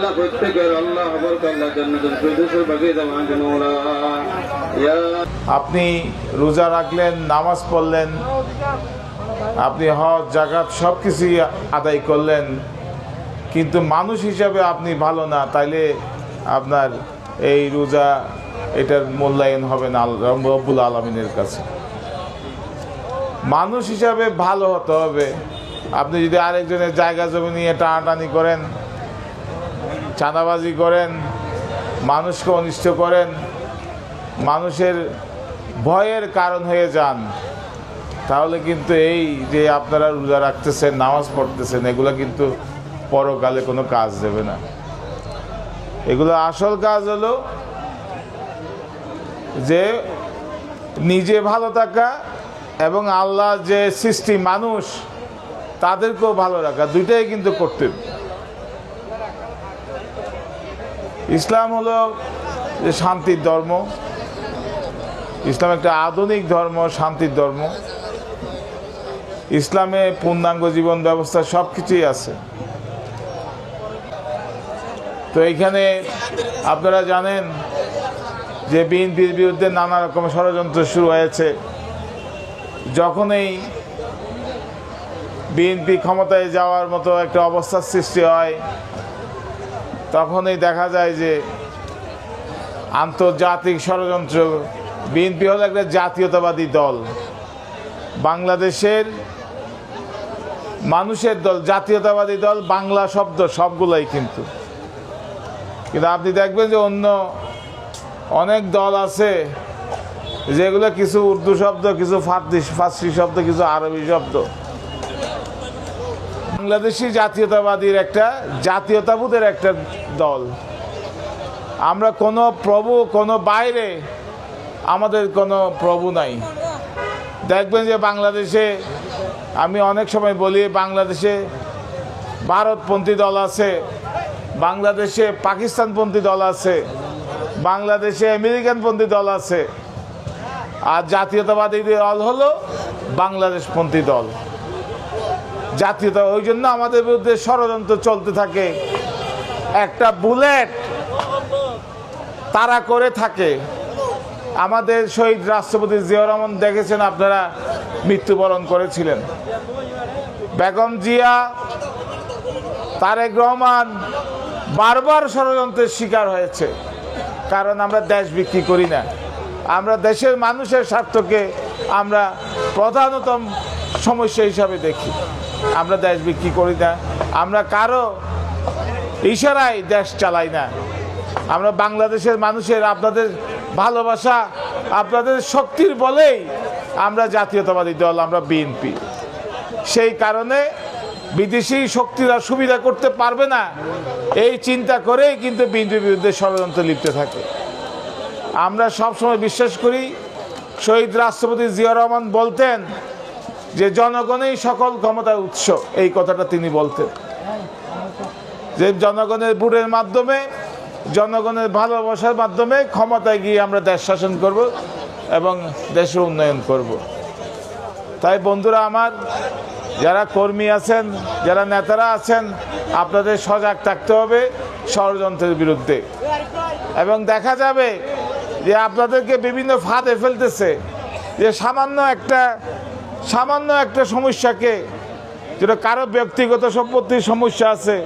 আল্লাহ প্রত্যেকের আল্লাহ আপনি রোজা রাখলেন, নামাজ পড়লেন, আপনি হজ, জাকাত সব কিছুই আদায় করলেন, কিন্তু মানুষ হিসাবে আপনি ভালো না, তাইলে আপনার এই রোজা এটার মূল্যায়ন হবে না রব্বুল আলমিনের কাছে। মানুষ হিসাবে ভালো হতে হবে। আপনি যদি আরেকজনের জায়গা জমি নিয়ে টানাটানি করেন চাঁদাবাজি করেন, মানুষকে অনিষ্ট করেন, মানুষের ভয়ের কারণ হয়ে যান, তাহলে কিন্তু এই যে আপনারা রোজা রাখতেছেন, নামাজ পড়তেছেন, এগুলো কিন্তু পরকালে কোনো কাজ দেবে না। এগুলো আসল কাজ হলো যে নিজে ভালো থাকা এবং আল্লাহ যে সৃষ্টি মানুষ, তাদেরকেও ভালো রাখা, দুইটাই কিন্তু কর্তব্য। ইসলাম হলো যে শান্তির ধর্ম। ইসলাম একটা আধুনিক ধর্ম, শান্তির ধর্ম। ইসলামে পূর্ণাঙ্গ জীবন ব্যবস্থা সব কিছুই আছে। তো এইখানে আপনারা জানেন যে বিএনপির বিরুদ্ধে নানা রকম ষড়যন্ত্র শুরু হয়েছে। যখনই বিএনপি ক্ষমতায় যাওয়ার মতো একটা অবস্থার সৃষ্টি হয় তখনই দেখা যায় যে আন্তর্জাতিক ষড়যন্ত্র, বিএনপি হলো একটা জাতীয়তাবাদী দল। বাংলাদেশের মানুষের দল, জাতীয়তাবাদী দল, বাংলা শব্দ সবগুলোই কিন্তু। কিন্তু আপনি দেখবেন যে অন্য অনেক দল আছে যেগুলো কিছু উর্দু শব্দ, কিছু ফার্সি শব্দ, কিছু আরবি শব্দ। বাংলাদেশি জাতীয়তাবাদীর একটা, জাতীয়তাবোধের একটা দল। আমরা কোনো প্রভু, কোনো বাইরে আমাদের কোনো প্রভু নাই। দেখবেন যে বাংলাদেশে, আমি অনেক সময় বলি, বাংলাদেশে ভারতপন্থী দল আছে, বাংলাদেশে পাকিস্তানপন্থী দল আছে, বাংলাদেশে আমেরিকানপন্থী দল আছে। আর জাতীয়তাবাদী দল হলো বাংলাদেশপন্থী দল। জাতীয়তা, ওই জন্য আমাদের বিরুদ্ধে ষড়যন্ত্র চলতে থাকে। একটা বুলেট তারা করে থাকে। আমাদের শহীদ রাষ্ট্রপতি জিয়া রহমান দেখেছেন, আপনারা মৃত্যুবরণ করেছিলেন। বেগম জিয়া, তারেক রহমান বারবার ষড়যন্ত্রের শিকার হয়েছে, কারণ আমরা দেশ বিক্রি করি না। আমরা দেশের মানুষের স্বার্থকে আমরা প্রধানতম সমস্যা হিসাবে দেখি। আমরা দেশ বিক্রি করি না। আমরা কারও ইশারায় দেশ চালাই না। আমরা বাংলাদেশের মানুষের আপনাদের ভালোবাসা, আপনাদের শক্তির বলেই আমরা জাতীয়তাবাদী দল, আমরা বিএনপি। সেই কারণে বিদেশি শক্তিরা সুবিধা করতে পারবে না। এই চিন্তা করেই কিন্তু বিএনপির বিরুদ্ধে ষড়যন্ত্র লিপ্ত থাকে। আমরা সবসময় বিশ্বাস করি, শহীদ রাষ্ট্রপতি জিয়া রহমান বলতেন যে জনগণই সকল ক্ষমতার উৎস, এই কথাটা তিনি বলতেন। যে জনগণের বুড়ের মাধ্যমে, জনগণের ভালোবাসার মাধ্যমে ক্ষমতায় গিয়ে আমরা দেশ শাসন করব এবং দেশের উন্নয়ন করব। তাই বন্ধুরা আমার, যারা কর্মী আছেন, যারা নেতারা আছেন, আপনাদের সজাগ থাকতে হবে ষড়যন্ত্রের বিরুদ্ধে। এবং দেখা যাবে যে আপনাদেরকে বিভিন্ন ফাঁদে ফেলতেছে, যে সামান্য একটা সামান্য একটা সমস্যাকে, যেটা কারও ব্যক্তিগত সম্পত্তির সমস্যা আছে,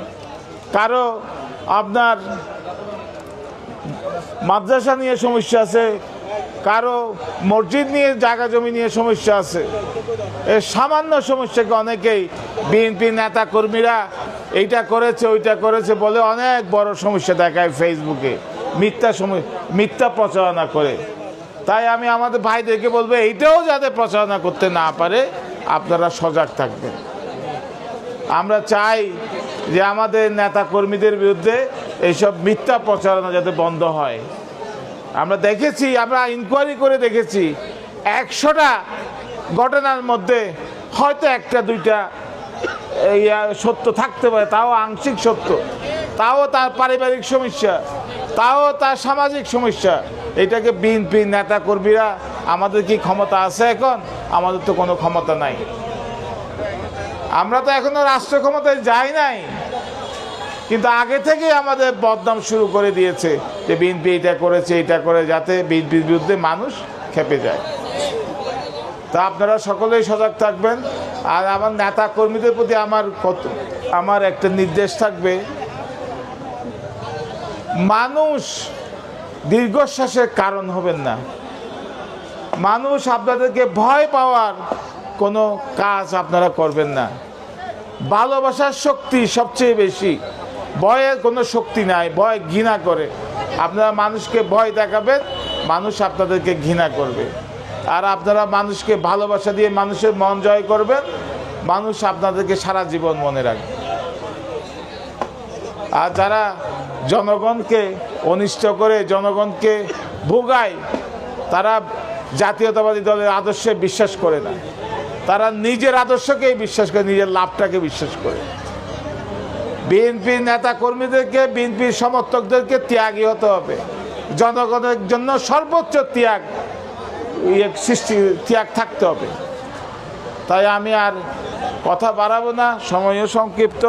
কারও আপনার মাদ্রাসা নিয়ে সমস্যা আছে, কারও মসজিদ নিয়ে জায়গা জমি নিয়ে সমস্যা আছে। এই সামান্য সমস্যাকে অনেকেই বিএনপি নেতা কর্মীরা এইটা করেছে, ওইটা করেছে বলে অনেক বড় সমস্যা দেখায় ফেসবুকে মিথ্যা সময় মিথ্যা প্রচারণা করে। তাই আমি আমাদের ভাইদেরকে বলব, এইটাও যাতে প্রচারণা করতে না পারে, আপনারা সজাগ থাকবেন। আমরা চাই যে আমাদের নেতা কর্মীদের বিরুদ্ধে এইসব মিথ্যা প্রচারণা যাতে বন্ধ হয়। আমরা দেখেছি, আমরা ইনকোয়ারি করে দেখেছি, একশোটা ঘটনার মধ্যে হয়তো একটা, দুইটা সত্য থাকতে পারে, তাও আংশিক সত্য, তাও তার পারিবারিক সমস্যা, তাও তার সামাজিক সমস্যা। এটাকে বিএনপি নেতা কর্মীরা, আমাদের কি ক্ষমতা আছে এখন? আমাদের তো কোনো ক্ষমতা নাই। আমরা তো এখনও রাষ্ট্র ক্ষমতায় যাই নাই। কিন্তু আগে থেকেই আমাদের বদনাম শুরু করে দিয়েছে যে বিএনপি এটা করেছে, এটা করে যাতে বিএনপির বিরুদ্ধে মানুষ খেপে যায়। তা আপনারা সকলেই সজাগ থাকবেন। আর আমার নেতা কর্মীদের প্রতি আমার কত, আমার একটা নির্দেশ থাকবে। মানুষ দীর্ঘশ্বাসের কারণ হবেন না। মানুষ আপনাদেরকে ভয় পাওয়ার কোনো কাজ আপনারা করবেন না। ভালোবাসার শক্তি সবচেয়ে বেশি। ভয়ের কোনো শক্তি নাই, ভয় ঘৃণা করে। আপনারা মানুষকে ভয় দেখাবেন, মানুষ আপনাদেরকে ঘৃণা করবে। আর আপনারা মানুষকে ভালোবাসা দিয়ে মানুষের মন জয় করবেন, মানুষ আপনাদেরকে সারা জীবন মনে রাখবে। আর যারা জনগণকে অনিষ্ট করে, জনগণকে ভোগায়, তারা জাতীয়তাবাদী দলের আদর্শে বিশ্বাস করে না। তারা নিজের আদর্শকেই বিশ্বাস করে, নিজের লাভটাকে বিশ্বাস করে। বিএনপি নেতা কর্মীদেরকে বিএনপির সমর্থকদেরকে ত্যাগী হতে হবে। জনগণের জন্য সর্বোচ্চ ত্যাগ ইয়ে সৃষ্টি, ত্যাগ থাকতে হবে। তাই আমি আর কথা বাড়াবো না, সময়ও সংক্ষিপ্ত।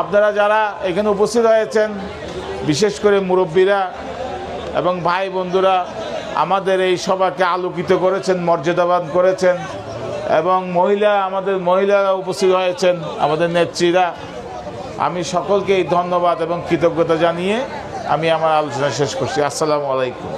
আপনারা যারা এখানে উপস্থিত হয়েছেন, বিশেষ করে মুরব্বীরা এবং ভাই বন্ধুরা, আমাদের এই সভাকে আলোকিত করেছেন, মর্যাদাবান করেছেন এবং মহিলা, আমাদের মহিলারা উপস্থিত হয়েছেন, আমাদের নেত্রীরা। আমি সকলকেই ধন্যবাদ এবং কৃতজ্ঞতা জানিয়ে আমি আমার আলোচনা শেষ করছি। আসসালামু আলাইকুম।